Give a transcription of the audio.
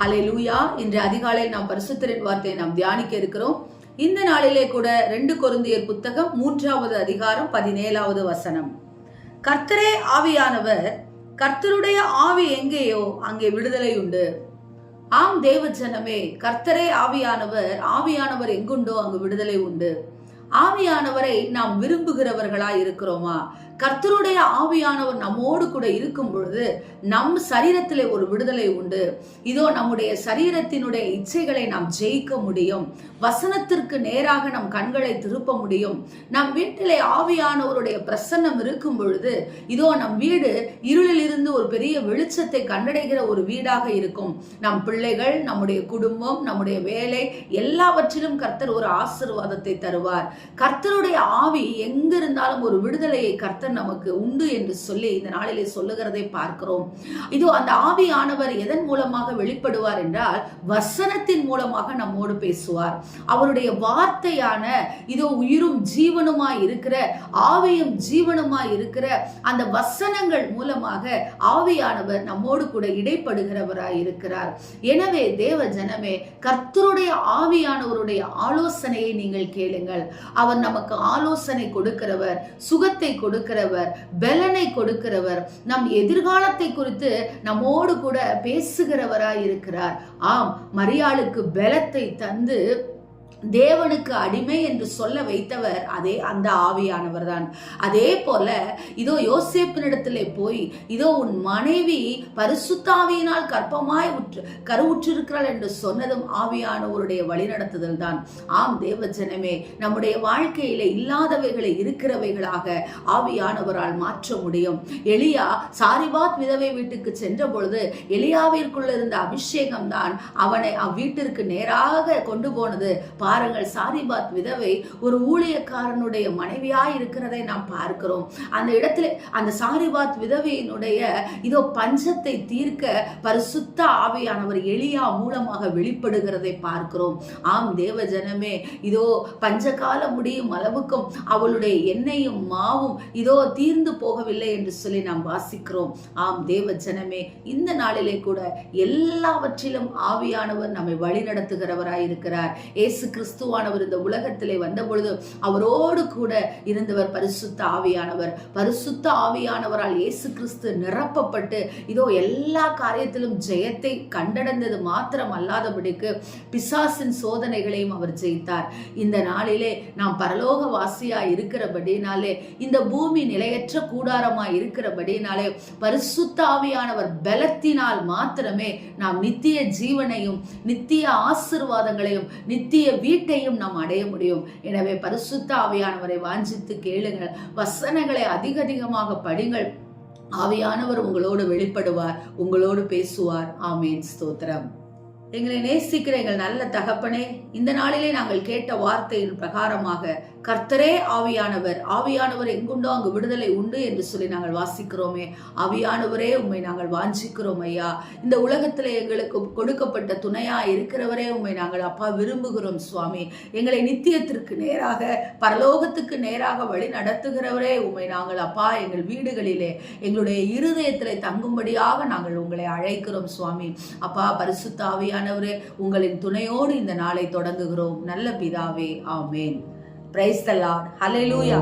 ஹலே லூயா இன்று அதிகாலையில் நாம் பரிசுத்தரின் வார்த்தையை நாம் தியானிக்க இருக்கிறோம். இந்த நாளிலே கூட ரெண்டு கொருந்தியர் புத்தகம் மூன்றாவது அதிகாரம் பதினேழாவது வசனம். கர்த்தரே ஆவியானவர் கர்த்தருடைய ஆவி எங்கேயோ அங்கே விடுதலை உண்டு. ஆம் தேவ ஜனமே கர்த்தரே ஆவியானவர் ஆவியானவர் எங்குண்டோ அங்கு விடுதலை உண்டு. ஆவியானவரை நாம் விரும்புகிறவர்களா இருக்கிறோமா? கர்த்தருடைய ஆவியானவர் நம்மோடு கூட இருக்கும் பொழுது நம் சரீரத்திலே ஒரு விடுதலை உண்டு. இதோ நம்முடைய சரீரத்தினுடைய இச்சைகளை நாம் ஜெயிக்க முடியும். வசனத்திற்கு நேராக நம் கண்களை திருப்ப முடியும். நம் வீட்டிலே ஆவியானவருடைய பிரசன்னம் இருக்கும் பொழுது இதோ நம் வீடு இருளில் இருந்து ஒரு பெரிய வெளிச்சத்தை கண்டடைகிற ஒரு வீடாக இருக்கும். நம் பிள்ளைகள் நம்முடைய குடும்பம் நம்முடைய வேலை எல்லாவற்றிலும் கர்த்தர் ஒரு ஆசிர்வாதத்தை தருவார். கர்த்தருடைய ஆவி எங்கிருந்தாலும் ஒரு விடுதலையை கர்த்தர் நமக்கு உண்டு என்று சொல்லி இந்த நாளிலே சொல்லுகிறதை பார்க்கிறோம். இதோ அந்த ஆவியானவர் எதன் மூலமாக வெளிப்படுவார் என்றால் வசனத்தின் மூலமாக நம்மோடு பேசுவார். அவருடைய வார்த்தையான இதோ உயிரும் ஜீவனுமாய் இருக்கிற ஆவியும் ஜீவனுமாய் இருக்கிற அந்த வசனங்கள் மூலமாக ஆவியானவர் நம்மோடு கூட இடைப்படுகிறவராய் இருக்கிறார். எனவே தேவ ஜனமே கர்த்தருடைய ஆவியானவருடைய ஆலோசனையை நீங்கள் கேளுங்கள். அவர் நமக்கு ஆலோசனை கொடுக்கிறவர் சுகத்தை கொடுக்கிற கொடுக்கிறவர் பலனை கொடுக்கிறவர் நம் எதிர்காலத்தை குறித்து நம்மோடு கூட பேசுகிறவராய் இருக்கிறார் ஆம் மரியாளுக்கு பலத்தை தந்து தேவனுக்கு அடிமை என்று சொல்ல வைத்தவர் அதே அந்த ஆவியானவர் தான் அதே போல இதோ யோசேப்பினிடத்திலே போய் இதோ உன் மனைவி பரிசுத்தாவியினால் கற்பமாய் உற்று கருவுற்றிருக்கிறாள் என்று சொன்னதும் ஆவியானவருடைய வழிநடத்துதல் தான் ஆம் தேவ ஜனமே நம்முடைய வாழ்க்கையில இல்லாதவைகளை இருக்கிறவைகளாக ஆவியானவரால் மாற்ற முடியும். எளியா சாரிபாத் விதவை வீட்டுக்கு சென்ற பொழுது எளியாவிற்குள்ள இருந்த அபிஷேகம் தான் அவனை அவ்வீட்டிற்கு நேராக கொண்டு போனது. பாருங்கள் சாரிபாத் விதவை ஒரு ஊழியக்காரனுடைய மனைவியாய் இருக்கிறதை நாம் பார்க்கிறோம். அந்த இடத்துல அந்த சாரிபாத் விதவையினுடைய இதோ பஞ்சத்தை தீர்க்க பரிசுத்த ஆவியானவர் எளியா மூலமாக வெளிப்படுகிறதை பார்க்கிறோம். ஆம் தேவ ஜனமே இதோ பஞ்சகால முடியும் அளவுக்கும் அவளுடைய எண்ணெயும் மாவும் இதோ தீர்ந்து போகவில்லை என்று சொல்லி நாம் வாசிக்கிறோம். ஆம் தேவ ஜனமே இந்த நாளிலே கூட எல்லாவற்றிலும் ஆவியானவர் நம்மை வழி நடத்துகிறவராய் இருக்கிறார் ஏசு கிறிஸ்துவானவர் இந்த உலகத்திலே வந்த பொழுது அவரோடு கூட இருந்தவர் பரிசுத்த ஆவியானவர். பரிசுத்த ஆவியானவரால் இயேசு கிறிஸ்து நிரப்பப்பட்டு இதோ எல்லா காரியத்திலும் ஜெயத்தை கண்டடைந்தது மாத்திரம் அல்லாதபடிக்கு பிசாசின் சோதனைகளையும் அவர் ஜெயித்தார். இந்த நாளிலே நாம் பரலோக வாசியா இருக்கிறபடினாலே இந்த பூமி நிலையற்ற கூடாரமா இருக்கிறபடினாலே பரிசுத்த ஆவியானவர் பலத்தினால் மாத்திரமே நாம் நித்திய ஜீவனையும் நித்திய ஆசிர்வாதங்களையும் நித்திய வீட்டையும் நாம் அடைய முடியும். எனவே பரிசுத்த ஆவியானவரை வாஞ்சித்து கேளுங்கள். வசனங்களை அதிக அதிகமாக படிங்கள். ஆவியானவர் உங்களோடு வெளிப்படுவார் உங்களோடு பேசுவார். ஆமேன். ஸ்தோத்திரம். எங்களை நேசிக்கிற எங்கள் நல்ல தகப்பனே இந்த நாளிலே நாங்கள் கேட்ட வார்த்தையின் பிரகாரமாக கர்த்தரே ஆவியானவர். ஆவியானவர் எங்குண்டோ அங்கு விடுதலை உண்டு என்று சொல்லி நாங்கள் வாசிக்கிறோமே. ஆவியானவரே உண்மை நாங்கள் வாஞ்சிக்கிறோம் ஐயா. இந்த உலகத்தில் எங்களுக்கு கொடுக்கப்பட்ட துணையா இருக்கிறவரே உண்மை நாங்கள் அப்பா விரும்புகிறோம் சுவாமி. எங்களை நித்தியத்திற்கு நேராக பரலோகத்துக்கு நேராக வழி நடத்துகிறவரே உண்மை நாங்கள் அப்பா எங்கள் வீடுகளிலே எங்களுடைய இருதயத்தில் தங்கும்படியாக நாங்கள் உங்களை அழைக்கிறோம் சுவாமி. அப்பா பரிசுத்த ஆவியானவரே உங்களின் துணையோடு இந்த நாளை தொடங்குகிறோம். நல்ல பிதாவே ஆமேன். Praise the Lord hallelujah